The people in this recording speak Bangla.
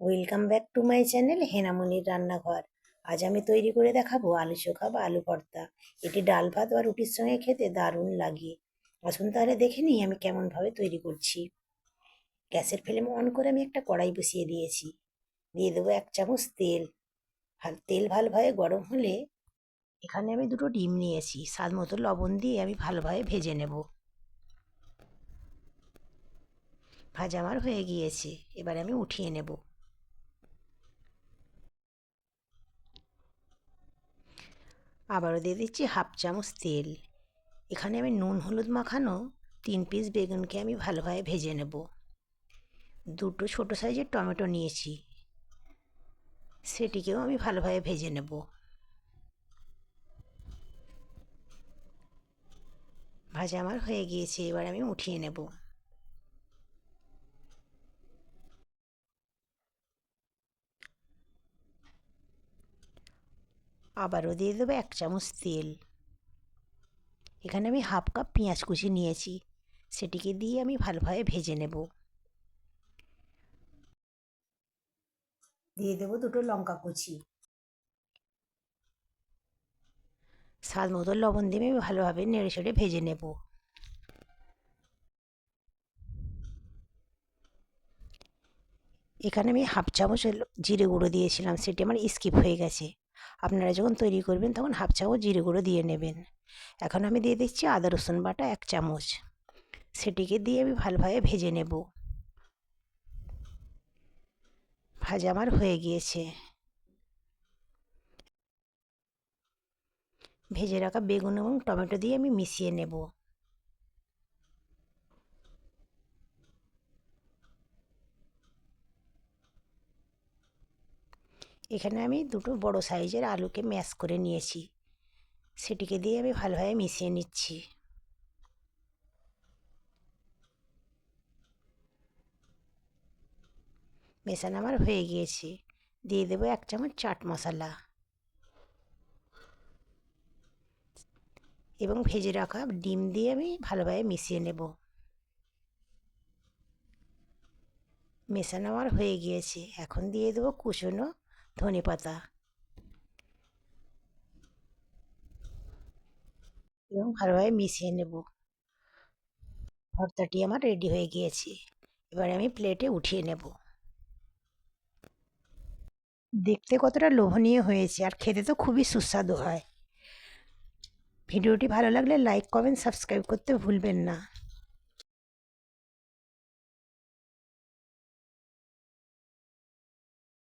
Welcome back to my channel হেনামনির রান্নাঘর আজ আমি তৈরি করে দেখাবো আলু চোখা বা আলু ভর্তা। এটি ডাল ভাত বা রুটির সঙ্গে খেতে দারুণ লাগে। আসুন তাহলে দেখে নিই আমি কেমনভাবে তৈরি করছি। গ্যাসের ফ্লেম অন করে আমি একটা কড়াই বসিয়ে দিয়েছি। দিয়ে দেবো এক চামচ তেল। তেল ভালোভাবে গরম হলে এখানে আমি দুটো ডিম নিয়েছি। স্বাদ মতো লবণ দিয়ে আমি ভালোভাবে ভেজে নেব। ভাজা আমার হয়ে গিয়েছে। এবার আমি উঠিয়ে নেব। আবারও দিয়ে দিচ্ছি হাফ চামচ তেল। এখানে আমি নুন হলুদ মাখানো তিন পিস বেগুনকে আমি ভালোভাবে ভেজে নেব। দুটো ছোটো সাইজের টমেটো নিয়েছি। সেটিকেও আমি ভালোভাবে ভেজে নেব। ভাজা আমার হয়ে গিয়েছে, এবার আমি উঠিয়ে নেব। আবারও দিয়ে দেবো এক চামচ তেল। এখানে আমি হাফ কাপ পেঁয়াজ কুচি নিয়েছি, সেটিকে দিয়ে আমি ভালোভাবে ভেজে নেব। দিয়ে দেবো দুটো লঙ্কা কুচি। স্বাদ মতো লবণ দিয়ে আমি ভালোভাবে নেড়ে চেড়ে ভেজে নেব। এখানে আমি হাফ চামচ জিরে গুঁড়ো দিয়েছিলাম, সেটি আমার স্কিপ হয়ে গেছে। আপনারা যখন তৈরি করবেন তখন হাফ চামচ জিরে গুঁড়ো দিয়ে নেবেন। এখন আমি দিয়ে দিচ্ছি আদা, রসুন বাটা এক চামচ। সেটিকে দিয়ে আমি ভালোভাবে ভেজে নেব। ভাজা আমার হয়ে গিয়েছে। ভেজে রাখা বেগুন এবং টমেটো দিয়ে আমি মিশিয়ে নেব। এখানে আমি দুটো বড় সাইজের আলুকে ম্যাশ করে নিয়েছি। সেটিকে দিয়ে আমি ভালোভাবে মিশিয়ে নিচ্ছি। মেশানো আমার হয়ে গিয়েছে। দিয়ে দেবো এক চামচ চাট মশলা। এবং ভেজে রাখা ডিম দিয়ে আমি ভালোভাবে মিশিয়ে নেব। মেশানো আমার হয়ে গিয়েছে। এখন দিয়ে দেবো কুচনো ধনে পাতা। এবং ভালোভাবে মিশিয়ে নেব। ভর্তাটি আমার রেডি হয়ে গিয়েছে। এবার আমি প্লেটে উঠিয়ে নেব। দেখতে কতটা লোভনীয় হয়েছে আর খেতে তো খুবই সুস্বাদু হয়। ভিডিওটি ভালো লাগলে লাইক কমেন্ট সাবস্ক্রাইব করতে ভুলবেন না।